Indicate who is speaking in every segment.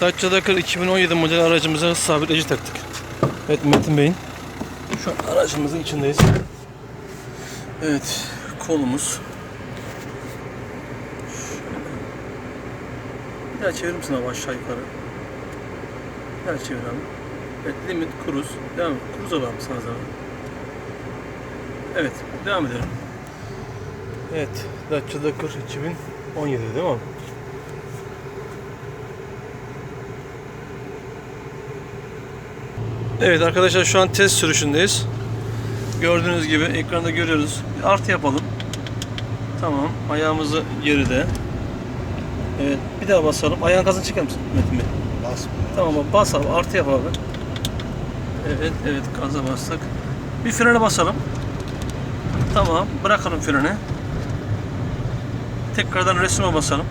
Speaker 1: Dacia Dakar 2017 model aracımıza hız sabitleyici taktık. Evet Metin Bey'in şu an aracımızın içindeyiz. Evet kolumuz. Bir daha çevirir misin abi aşağı yukarı? Bir daha çevir abi. Evet limit cruise. Devam et. Cruise alalım sana zaman. Evet devam edelim. Evet Dacia Dakar 2017 değil mi abi? Evet arkadaşlar şu an test sürüşündeyiz. Gördüğünüz gibi ekranda görüyoruz. Bir artı yapalım. Tamam. Ayağımızı geride. Evet. Bir daha basalım. Ayağın gazını çeker misin Metin Bey?
Speaker 2: Basmıyor.
Speaker 1: Tamam abi bas abi. Artı yap abi. Evet. Evet. Gaza bastık. Bir frene basalım. Tamam. Bırakalım freni. Tekrardan resme basalım.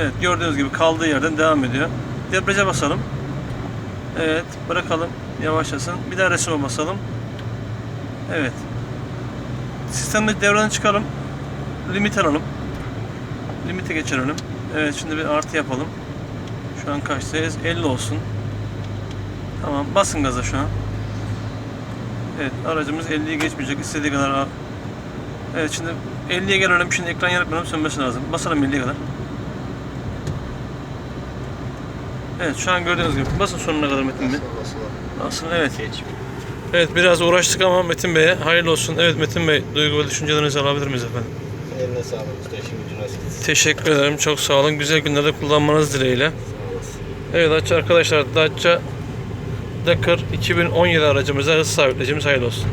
Speaker 1: Evet. Gördüğünüz gibi kaldığı yerden devam ediyor. Debriyaja basalım. Evet, bırakalım. Yavaşlasın. Bir daha resme basalım. Evet. Sistemde devreden çıkalım. Limit alalım. Limite geçirelim. Evet, şimdi bir artı yapalım. Şu an kaçtayız? 50 olsun. Tamam, basın gaza şu an. Evet, aracımız 50'yi geçmeyecek. İstediği kadar. Evet, şimdi 50'ye gelelim. Şimdi ekran yanıp sönmesi lazım. Basalım 50'ye kadar. Evet, şu an gördüğünüz gibi. Basın sonuna kadar Metin Bey. Aslında evet. Evet biraz uğraştık ama Metin Bey'e hayırlı olsun. Evet Metin Bey duygu ve düşüncelerinizi alabilir miyiz efendim?
Speaker 2: Eline sağlık usta. İşin gücün.
Speaker 1: Teşekkür ederim. Çok sağ olun. Güzel günlerde kullanmanız dileğiyle. Evet Dacia arkadaşlar Dacia Dakar 2017 aracımıza hız sabitleyicimiz hayırlı olsun.